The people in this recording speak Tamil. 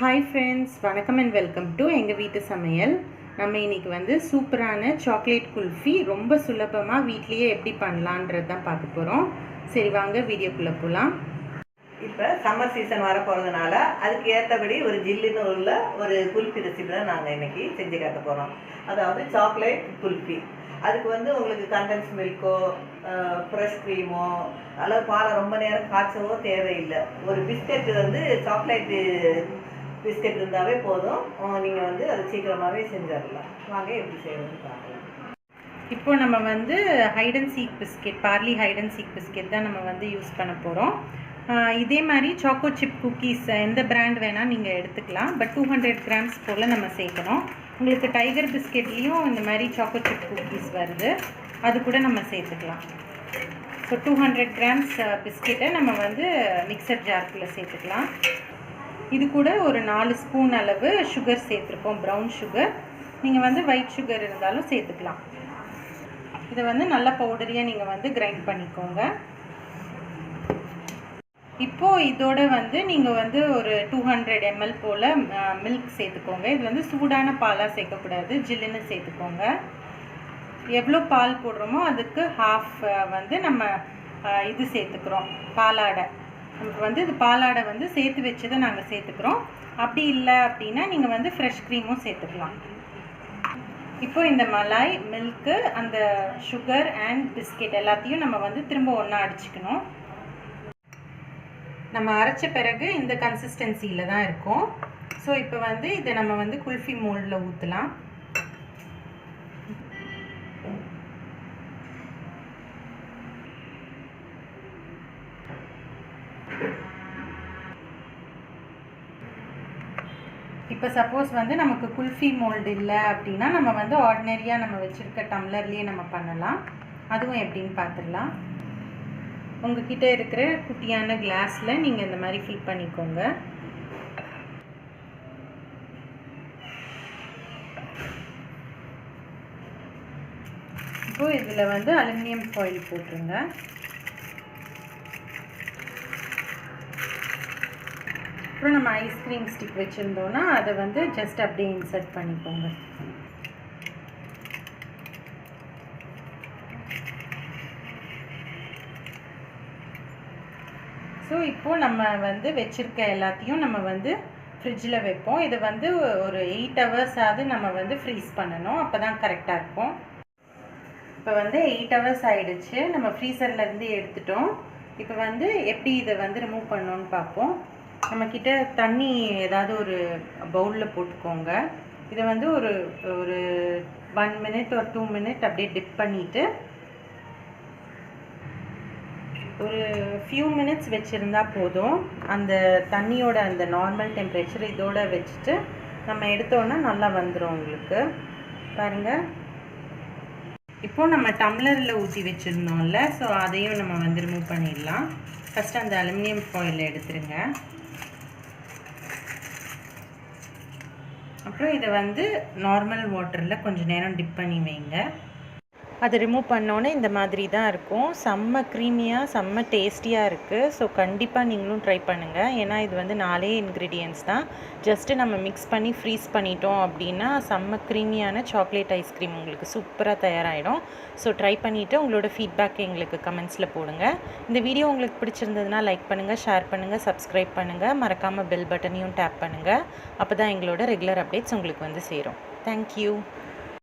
ஹாய் ஃப்ரெண்ட்ஸ் வணக்கம் அண்ட் வெல்கம் டு எங்கள் வீட்டு சமையல். நம்ம இன்னைக்கு வந்து சூப்பரான சாக்லேட் குல்ஃபி ரொம்ப சுலபமாக வீட்லேயே எப்படி பண்ணலான்றது தான் பார்க்க போகிறோம் சரி வாங்க வீடியோக்குள்ளே போகலாம் இப்போ சம்மர் சீசன் வர போகிறதுனால அதுக்கு ஏற்றபடி ஒரு ஜில்லுன்னு உள்ள ஒரு குல்ஃபி ரெசிபி தான் நாங்கள் இன்றைக்கி செஞ்சு காட்ட போகிறோம் அதாவது சாக்லேட் குல்ஃபி. அதுக்கு வந்து உங்களுக்கு கண்டன்ஸ் மில்க்கோ ஃப்ரெஷ் க்ரீமோ அல்லது பாலை ரொம்ப நேரம் காய்ச்சவோ தேவையில்லை. ஒரு பிஸ்கட் வந்து சாக்லேட்டு பிஸ்கட் இருந்தாவே போதும். நீங்கள் வந்து அதை சீக்கிரமாகவே செஞ்சிடலாம். வாங்க எப்படி செய்யணும்னு பார்க்கலாம். இப்போ நம்ம வந்து hide and seek biscuit Parle hide and seek biscuit தான் நம்ம வந்து யூஸ் பண்ண போகிறோம் இதே மாதிரி சாக்கோ சிப் குக்கீஸ் எந்த பிராண்ட் வேணால் நீங்கள் எடுத்துக்கலாம். பட் டூ ஹண்ட்ரட் கிராம்ஸ் போல் நம்ம சேர்க்கணும் உங்களுக்கு டைகர் பிஸ்கெட்லேயும் இந்த மாதிரி சாக்கோ சிப் குக்கீஸ் வருது. அது கூட நம்ம சேர்த்துக்கலாம். ஸோ டூ ஹண்ட்ரட் கிராம்ஸ் பிஸ்கெட்டை நம்ம வந்து மிக்சர் ஜார்க்குள்ளே சேர்த்துக்கலாம். இது கூட ஒரு நாலு ஸ்பூன் அளவு சுகர் சேர்த்துருக்கோம் ப்ரௌன் சுகர் நீங்கள் வந்து ஒயிட் சுகர் இருந்தாலும் சேர்த்துக்கலாம். இதை வந்து நல்ல பவுடரியாக நீங்கள் வந்து கிரைண்ட் பண்ணிக்கோங்க. இப்போது இதோட வந்து நீங்கள் வந்து ஒரு டூ ஹண்ட்ரட் எம்எல் போல் மில்க் சேர்த்துக்கோங்க. இது வந்து சூடான பாலாக சேர்க்கக்கூடாது ஜில்லுன்னு சேர்த்துக்கோங்க. எவ்வளோ பால் போடுறோமோ அதுக்கு ஹாஃப் வந்து நம்ம இது சேர்த்துக்கிறோம் பாலாடை. நமக்கு வந்து இது பாலாடை வந்து சேர்த்து வச்சதை நாங்கள் சேர்த்துக்கிறோம். அப்படி இல்லை அப்படின்னா நீங்கள் வந்து ஃப்ரெஷ் க்ரீமும் சேர்த்துக்கலாம். இப்போ இந்த மலாய் மில்க்கு அந்த சுகர் அண்ட் பிஸ்கெட் எல்லாத்தையும் நம்ம வந்து திரும்ப ஒன்றா அடிச்சுக்கணும். நம்ம அரைச்ச பிறகு இந்த கன்சிஸ்டன்சியில் தான் இருக்கும். ஸோ இப்போ வந்து இதை நம்ம வந்து குல்ஃபி மோல்டில் ஊற்றலாம் இப்போ சப்போஸ் வந்து நமக்கு குல்ஃபி மோல்டு இல்லை அப்படின்னா நம்ம வந்து ஆர்டினரியாக நம்ம வச்சுருக்க டம்ளர்லேயே நம்ம பண்ணலாம். அதுவும் எப்படின்னு பார்த்துடலாம் உங்ககிட்ட இருக்கிற குட்டியான கிளாஸில் நீங்கள் இந்த மாதிரி ஃபில் பண்ணிக்கோங்க. இப்போது இதில் வந்து அலுமினியம் ஃபாயில் போட்டுருங்க. அப்புறம் நம்ம ஐஸ்கிரீம் ஸ்டிக் வச்சுருந்தோன்னா அதை வந்து ஜஸ்ட் அப்படியே இன்சர்ட் பண்ணிக்கோங்க. ஸோ இப்போது நம்ம வந்து வச்சுருக்க எல்லாத்தையும் நம்ம வந்து ஃப்ரிட்ஜில் வைப்போம். இதை வந்து ஒரு எயிட் ஹவர்ஸாவது நம்ம வந்து ஃப்ரீஸ் பண்ணணும். அப்போ தான் கரெக்டாக இருக்கும். இப்போ வந்து எயிட் ஹவர்ஸ் ஆகிடுச்சு நம்ம ஃப்ரீசர்லேருந்து எடுத்துட்டோம். இப்போ வந்து எப்படி இதை வந்து ரிமூவ் பண்ணணும்னு பார்ப்போம். நம்மக்கிட்ட தண்ணி ஏதாவது ஒரு பவுலில் போட்டுக்கோங்க. இதை வந்து ஒரு ஒரு ஒன் மினிட் ஒரு டூ மினிட் அப்படியே டிப் பண்ணிவிட்டு ஒரு ஃபியூ மினிட்ஸ் வச்சுருந்தா போதும். அந்த தண்ணியோட அந்த நார்மல் டெம்பரேச்சர் இதோட வச்சுட்டு நம்ம எடுத்தோன்னா நல்லா வந்துடும் உங்களுக்கு. பாருங்கள் இப்போது நம்ம டம்ளரில் ஊற்றி வச்சுருந்தோம்ல ஸோ அதையும் நம்ம வந்து ரிமூவ் பண்ணிடலாம். ஃபஸ்ட்டு அந்த அலுமினியம் ஃபாயில் எடுத்துருங்க. அப்புறம் இதை வந்து நார்மல் வாட்டரில் கொஞ்சம் நேரம் டிப் பண்ணி வைங்க. அதை ரிமூவ் பண்ணோன்னே இந்த மாதிரி தான் இருக்கும். செம்ம க்ரீமியாக செம்ம டேஸ்டியாக இருக்குது ஸோ கண்டிப்பாக நீங்களும் ட்ரை பண்ணுங்கள் ஏன்னா இது வந்து நாலே இன்க்ரீடியன்ஸ் தான். ஜஸ்ட்டு நம்ம மிக்ஸ் பண்ணி ஃப்ரீஸ் பண்ணிட்டோம் அப்படின்னா செம்ம க்ரீமியான சாக்லேட் ஐஸ்கிரீம் உங்களுக்கு சூப்பராக தயாராகிடும் ஸோ ட்ரை பண்ணிவிட்டு உங்களோட ஃபீட்பேக் எங்களுக்கு கமெண்ட்ஸில் போடுங்க. இந்த வீடியோ உங்களுக்கு பிடிச்சிருந்ததுன்னா லைக் பண்ணுங்கள் ஷேர் பண்ணுங்கள் சப்ஸ்கிரைப் பண்ணுங்கள் மறக்காமல் பெல் பட்டனையும் டேப் பண்ணுங்கள் அப்போ தான் எங்களோட ரெகுலர் அப்டேட்ஸ் உங்களுக்கு வந்து சேரும். தேங்க்யூ